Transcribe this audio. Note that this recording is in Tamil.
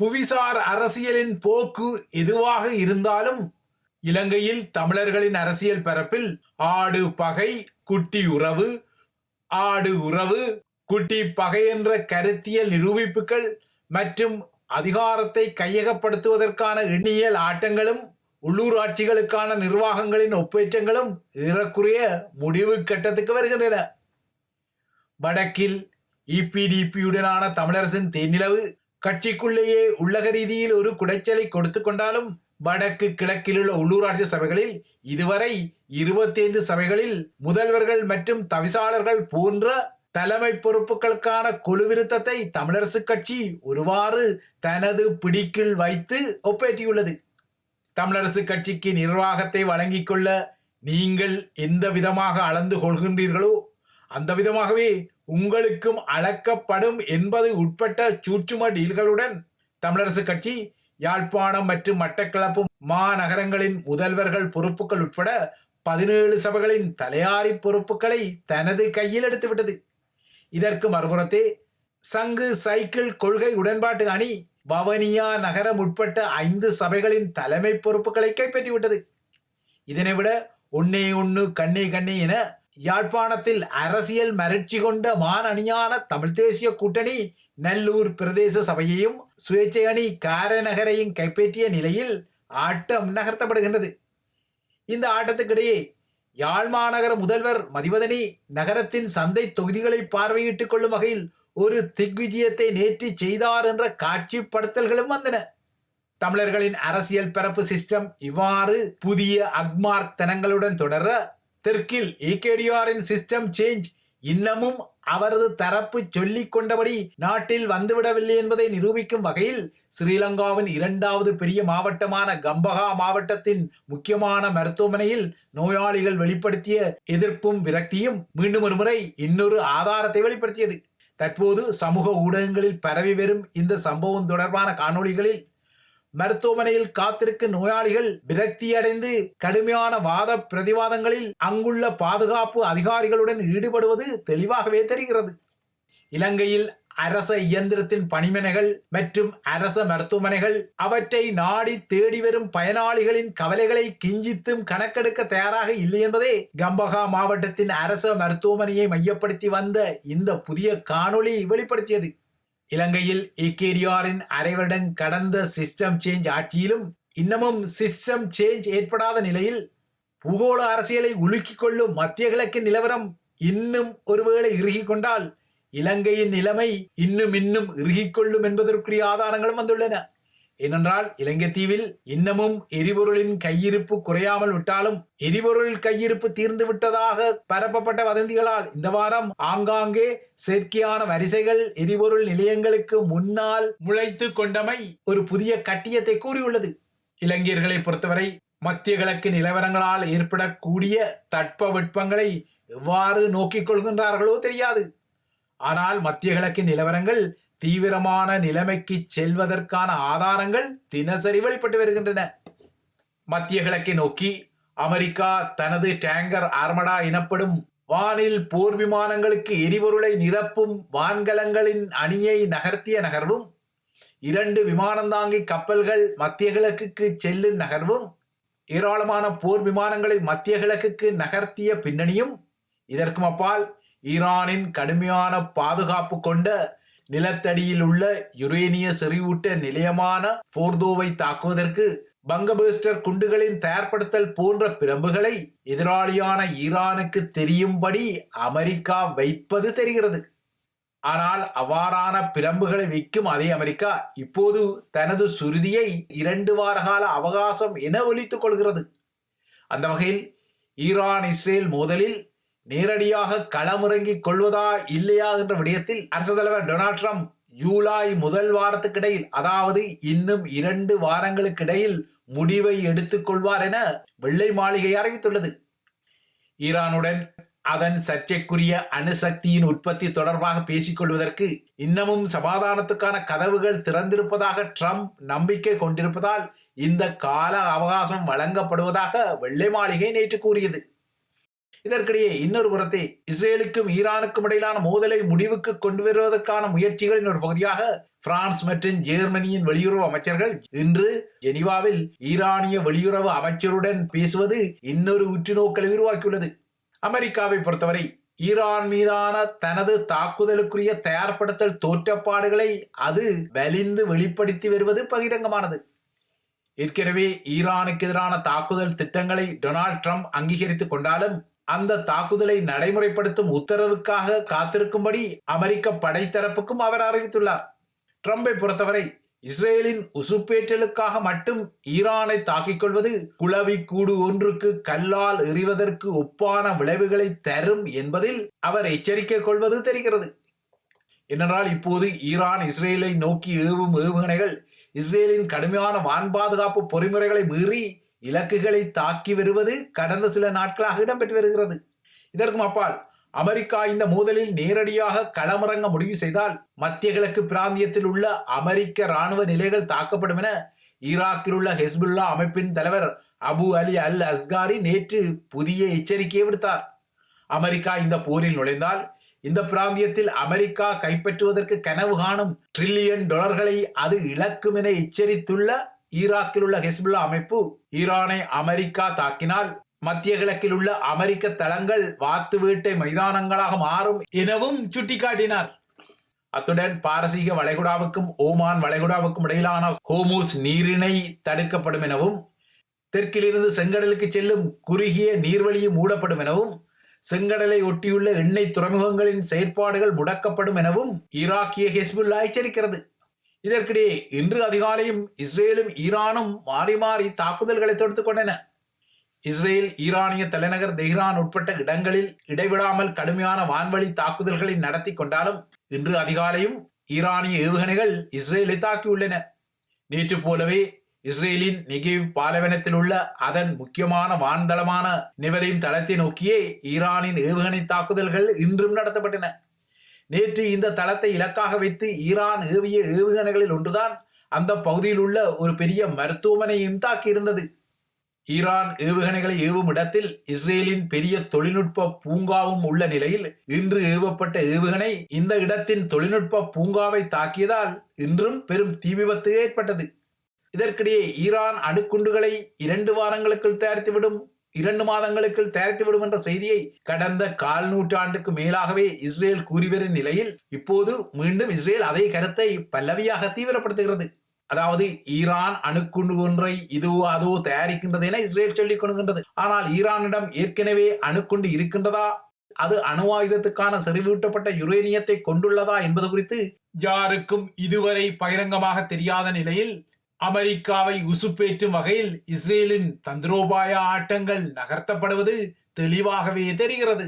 புவிசார் அரசியலின் போக்கு எதுவாக இருந்தாலும் இலங்கையில் தமிழர்களின் அரசியல் பரப்பில் ஆடு பகை குட்டி உறவு ஆடு உறவு குட்டி பகை என்ற கருத்தியல் நிரூபிப்புகள் மற்றும் அதிகாரத்தை கையகப்படுத்துவதற்கான எண்ணியல் ஆட்டங்களும் உள்ளூராட்சிகளுக்கான நிர்வாகங்களின் ஒப்பேற்றங்களும் ஏறக்குறைய முடிவு கட்டத்துக்கு வருகின்றன. வடக்கில் இபிடிபியுடனான தமிழரசின் தேனிலவு கட்சிக்குள்ளேயே உள்ளக ரீதியில் ஒரு குடைச்சலை கொடுத்து கொண்டாலும் வடக்கு கிழக்கில் உள்ள உள்ளூராட்சி சபைகளில் இதுவரை இருபத்தைந்து சபைகளில் முதல்வர்கள் மற்றும் தவிசாளர்கள் போன்ற தலைமை பொறுப்புகளுக்கான குழு விருத்தத்தை தமிழரசு கட்சி ஒருவாறு தனது பிடிக்கில் வைத்து ஒப்பேற்றியுள்ளது. தமிழரசு கட்சிக்கு நிர்வாகத்தை வழங்கிக் கொள்ள நீங்கள் எந்த விதமாக அளந்து கொள்கின்றீர்களோ அந்த விதமாகவே உங்களுக்கும் அளக்கப்படும் என்பது உட்பட்ட சூட்சும டீல்களுடன் தமிழரசு கட்சி யாழ்ப்பாணம் மற்றும் மட்டக்களப்பு மாநகரங்களின் முதல்வர்கள் பொறுப்புகள் உட்பட பதினேழு சபைகளின் தலையாரி பொறுப்புகளை தனது கையில் எடுத்துவிட்டது. இதற்கு மறுபுறத்தே சங்கு சைக்கிள் கொள்கை உடன்பாட்டு அணி வவனியா நகரம் உட்பட்ட ஐந்து சபைகளின் தலைமை பொறுப்புகளை கைப்பற்றிவிட்டது. இதனை விட ஒன்னே ஒன்று கண்ணே கண்ணே என யாழ்ப்பாணத்தில் அரசியல் மரட்சி கொண்ட மான் அணியான தமிழ் தேசிய கூட்டணி நல்லூர் பிரதேச சபையையும் சுயேட்சை அணி காரநகரையும் கைப்பற்றிய நிலையில் ஆட்டம் நகர்த்தப்படுகின்றது. இந்த ஆட்டத்துக்கிடையே யாழ் மாநகர முதல்வர் மதிவதனி நகரத்தின் சந்தை தொகுதிகளை பார்வையிட்டுக் கொள்ளும் வகையில் ஒரு திக்விஜயத்தை நேற்று செய்தார் என்ற காட்சிப்படுத்தல்களும் வந்தன. தமிழர்களின் அரசியல் பரப்பு சிஸ்டம் இவ்வாறு புதிய அக்மார்க் தனங்களுடன் தொடர தெற்கில் ஏகேடிஆரின் சிஸ்டம் சேஞ்ச் இன்னமும் அவரது தரப்பு சொல்லிக் கொண்டபடி நாட்டில் வந்துவிடவில்லை என்பதை நிரூபிக்கும் வகையில் ஸ்ரீலங்காவின் இரண்டாவது பெரிய மாவட்டமான கம்பகா மாவட்டத்தின் முக்கியமான மருத்துவமனையில் நோயாளிகள் வெளிப்படுத்திய எதிர்ப்பும் விரக்தியும் மீண்டும் ஒரு முறை இன்னொரு ஆதாரத்தை வெளிப்படுத்தியது. தற்போது சமூக ஊடகங்களில் பரவி வரும் இந்த சம்பவம் தொடர்பான காணொளிகளில் மருத்துவமனையில் காத்திருக்கும் நோயாளிகள் விரக்தியடைந்து கடுமையான வாத பிரதிவாதங்களில் அங்குள்ள பாதுகாப்பு அதிகாரிகளுடன் ஈடுபடுவது தெளிவாகவே தெரிகிறது. இலங்கையில் அரச இயந்திரத்தின் பணிமனைகள் மற்றும் அரச மருத்துவமனைகள் அவற்றை நாடி தேடி வரும் பயனாளிகளின் கவலைகளை கிஞ்சித்தும் கணக்கெடுக்க தயாராக இல்லை என்பதே கம்பகா மாவட்டத்தின் அரச மருத்துவமனையை மையப்படுத்தி வந்த இந்த புதிய காணொளி வெளிப்படுத்தியது. இலங்கையில் ஏகேடிஆரின் அரைவருடம் கடந்த சிஸ்டம் சேஞ்ச் ஆட்சியிலும் இன்னமும் சிஸ்டம் சேஞ்ச் ஏற்படாத நிலையில் பூகோள அரசியலை உலுக்கிக் கொள்ளும் மத்திய கிழக்கு நிலவரம் இன்னும் ஒருவேளை இறுகிக் கொண்டால் இலங்கையின் நிலைமை இன்னும் இன்னும் இறுகிக் கொள்ளும் என்பதற்குரிய ஆதாரங்களும் வந்துள்ளன. ஏனென்றால் இலங்கை தீவில் இன்னமும் எரிபொருளின் கையிருப்பு குறையாமல் விட்டாலும் எரிபொருள் கையிருப்பு தீர்ந்து விட்டதாக பரப்பப்பட்ட வதந்திகளால் இந்த வாரம் ஆங்காங்கே செயற்கையான வரிசைகள் எரிபொருள் நிலையங்களுக்கு முன்னால் முளைத்து கொண்டமை ஒரு புதிய கட்டியத்தை கூறியுள்ளது. இலங்கையர்களை பொறுத்தவரை மத்திய கிழக்கு நிலவரங்களால் ஏற்படக்கூடிய தட்பவெட்பங்களை எவ்வாறு நோக்கிக் கொள்கின்றார்களோ தெரியாது. ஆனால் மத்திய கிழக்கு நிலவரங்கள் தீவிரமான நிலைமைக்கு செல்வதற்கான ஆதாரங்கள் தினசரி வெளிப்பட்டு வருகின்றன. மத்திய கிழக்கை நோக்கி அமெரிக்கா தனது டேங்கர் ஆர்மடா எனப்படும் வானில் போர் விமானங்களுக்கு எரிபொருளை நிரப்பும் வான்கலங்களின் அணியை நகர்த்திய நகர்வும் இரண்டு விமானந்தாங்கி கப்பல்கள் மத்திய கிழக்குக்கு செல்லும் நகர்வும் ஏராளமான போர் விமானங்களை மத்திய கிழக்குக்கு நகர்த்திய பின்னணியும் இதற்கும் அப்பால் ஈரானின் கடுமையான பாதுகாப்பு கொண்ட நிலத்தடியில் உள்ள யுரேனிய செறிவூட்ட நிலையமான போர்தோவை தாக்குவதற்கு பங்கபேஸ்டர் குண்டுகளின் தயார்படுத்தல் போன்ற பிரம்புகளை எதிராளியான ஈரானுக்கு தெரியும்படி அமெரிக்கா வைப்பது தெரிகிறது. ஆனால் அவ்வாறான பிரம்புகளை விற்கும் அதே அமெரிக்கா இப்போது தனது சுருதியை இரண்டு வார கால அவகாசம் என ஒலித்துக் கொள்கிறது. அந்த வகையில் ஈரான் இஸ்ரேல் மோதலில் நேரடியாக களமிறங்கிக் கொள்வதா இல்லையா என்ற விடயத்தில் அரசு தலைவர் டொனால்ட் ட்ரம்ப் ஜூலை முதல் வாரத்துக்கிடையில் அதாவது இன்னும் இரண்டு வாரங்களுக்கு இடையில் முடிவை எடுத்துக் கொள்வார் என வெள்ளை மாளிகை அறிவித்துள்ளது. ஈரானுடன் அதன் சர்ச்சைக்குரிய அணுசக்தியின் உற்பத்தி தொடர்பாக பேசிக்கொள்வதற்கு இன்னமும் சமாதானத்துக்கான கதவுகள் திறந்திருப்பதாக ட்ரம்ப் நம்பிக்கை கொண்டிருப்பதால் இந்த கால அவகாசம் வழங்கப்படுவதாக வெள்ளை மாளிகை நேற்று கூறியது. இதற்கிடையே இன்னொரு புறத்தை இஸ்ரேலுக்கும் ஈரானுக்கும் இடையிலான மோதலை முடிவுக்கு கொண்டு வருவதற்கான முயற்சிகளின் ஒரு பகுதியாக பிரான்ஸ் மற்றும் ஜெர்மனியின் வெளியுறவு அமைச்சர்கள் இன்று ஜெனிவாவில் ஈரானிய வெளியுறவு அமைச்சருடன் பேசுவது இன்னொரு உற்றுநோக்கலை உருவாக்கியுள்ளது. அமெரிக்காவை பொறுத்தவரை ஈரான் மீதான தனது தாக்குதலுக்குரிய தயார்படுத்தல் தோற்றப்பாடுகளை அது வலிந்து வெளிப்படுத்தி வருவது பகிரங்கமானது. ஏற்கனவே ஈரானுக்கு எதிரான தாக்குதல் திட்டங்களை டொனால்ட் ட்ரம்ப் அங்கீகரித்துக் கொண்டாலும் அந்த தாக்குதலை நடைமுறைப்படுத்தும் உத்தரவுக்காக காத்திருக்கும்படி அமெரிக்க படைத்தரப்புக்கும் அவர் அறிவித்துள்ளார். ட்ரம்பை பொறுத்தவரை இஸ்ரேலின் உசுப்பேற்றலுக்காக மட்டும் ஈரானை தாக்கிக் கொள்வது குளவி கூடு ஒன்றுக்கு கல்லால் எறிவதற்கு ஒப்பான விளைவுகளை தரும் என்பதில் அவர் எச்சரிக்கை கொள்வது தெரிகிறது. ஏனென்றால் இப்போது ஈரான் இஸ்ரேலை நோக்கி ஏவும் ஏவுகணைகள் இஸ்ரேலின் கடுமையான வான் பாதுகாப்பு பொறிமுறைகளை மீறி இலக்குகளை தாக்கி வருவது கடந்த சில நாட்களாக இடம்பெற்று வருகிறது. இதற்கும் அப்பால் அமெரிக்கா இந்த மோதலில் நேரடியாக களமிறங்க முடிவு செய்தால் மத்திய கிழக்கு பிராந்தியத்தில் உள்ள அமெரிக்க ராணுவ நிலைகள் தாக்கப்படும் என ஈராக்கில் உள்ள ஹெஸ்புல்லா அமைப்பின் தலைவர் அபு அலி அல் அஸ்காரி நேற்று புதிய எச்சரிக்கையை விடுத்தார். அமெரிக்கா இந்த போரில் நுழைந்தால் இந்த பிராந்தியத்தில் அமெரிக்கா கைப்பற்றுவதற்கு கனவு காணும் ட்ரில்லியன் டாலர்களை அது இழக்கும் என எச்சரித்துள்ள ஈராக்கில் உள்ள ஹெஸ்புல்லா அமைப்பு ஈரானை அமெரிக்கா தாக்கினால் மத்திய கிழக்கில் உள்ள அமெரிக்க தளங்கள் வாத்து வேட்டை மைதானங்களாக மாறும் எனவும் சுட்டிக்காட்டினார். அத்துடன் பாரசீக வளைகுடாவுக்கும் ஓமான் வளைகுடாவுக்கும் இடையிலான ஹோமூஸ் நீரிணை தடுக்கப்படும் எனவும் தெற்கிலிருந்து செங்கடலுக்கு செல்லும் குறுகிய நீர்வழியும் மூடப்படும் எனவும் செங்கடலை ஒட்டியுள்ள எண்ணெய் துறைமுகங்களின் செயற்பாடுகள் முடக்கப்படும் எனவும் ஈராக்கிய ஹெஸ்புல்லா எச்சரிக்கிறது. இதற்கிடையே இன்று அதிகாலையும் இஸ்ரேலும் ஈரானும் மாறி மாறி தாக்குதல்களை தொடுத்து கொண்டன. இஸ்ரேல் ஈரானிய தலைநகர் தெஹ்ரான் உட்பட்ட இடங்களில் இடைவிடாமல் கடுமையான வான்வழி தாக்குதல்களை நடத்தி கொண்டாலும் இன்று அதிகாலையும் ஈரானிய ஏவுகணைகள் இஸ்ரேலை தாக்கியுள்ளன. நேற்று போலவே இஸ்ரேலின் நெகிவ் பாலைவனத்தில் உள்ள அதன் முக்கியமான வான்தளமான நிவதையும் தளத்தை நோக்கியே ஈரானின் ஏவுகணை தாக்குதல்கள் இன்றும் நடத்தப்பட்டன. நேற்று இந்த தளத்தை இலக்காக வைத்து ஈரான் ஏவிய ஏவுகணைகளில் ஒன்றுதான் அந்த பகுதியில் உள்ள ஒரு பெரிய மருத்துவமனையும் தாக்கியிருந்தது. ஈரான் ஏவுகணைகளை ஏவும் இடத்தில் இஸ்ரேலின் பெரிய தொழில்நுட்ப பூங்காவும் உள்ள நிலையில் இன்று ஏவப்பட்ட ஏவுகணை இந்த இடத்தின் தொழில்நுட்ப பூங்காவை தாக்கியதால் இன்றும் பெரும் தீ விபத்து ஏற்பட்டது. இதற்கிடையே ஈரான் அணுக்குண்டுகளை இரண்டு வாரங்களுக்குள் தயாரித்துவிடும். இரண்டு மாதங்களுக்குள் தயாரித்துவிடும் என்ற செய்தியை கடந்த கால் நூற்றாண்டுக்கு மேலாகவே இஸ்ரேல் கூறிவரும் நிலையில் இப்போது மீண்டும் இஸ்ரேல் அதே கருத்தை பல்லவியாக தீவிரப்படுத்துகிறது. அதாவது ஈரான் அணுக்குண்டு ஒன்றை இதுவோ அதோ தயாரிக்கின்றது என இஸ்ரேல் சொல்லிக் கொள்கின்றது. ஆனால் ஈரானிடம் ஏற்கனவே அணுக்குண்டு இருக்கின்றதா? அது அணு ஆயுதத்துக்கான செறிவூட்டப்பட்ட யுரேனியத்தை கொண்டுள்ளதா என்பது குறித்து யாருக்கும் இதுவரை பகிரங்கமாக தெரியாத நிலையில் அமெரிக்காவை உசுப்பேற்றும் வகையில் இஸ்ரேலின் தந்திரோபாய ஆட்டங்கள் நகர்த்தப்படுவது தெளிவாகவே தெரிகிறது.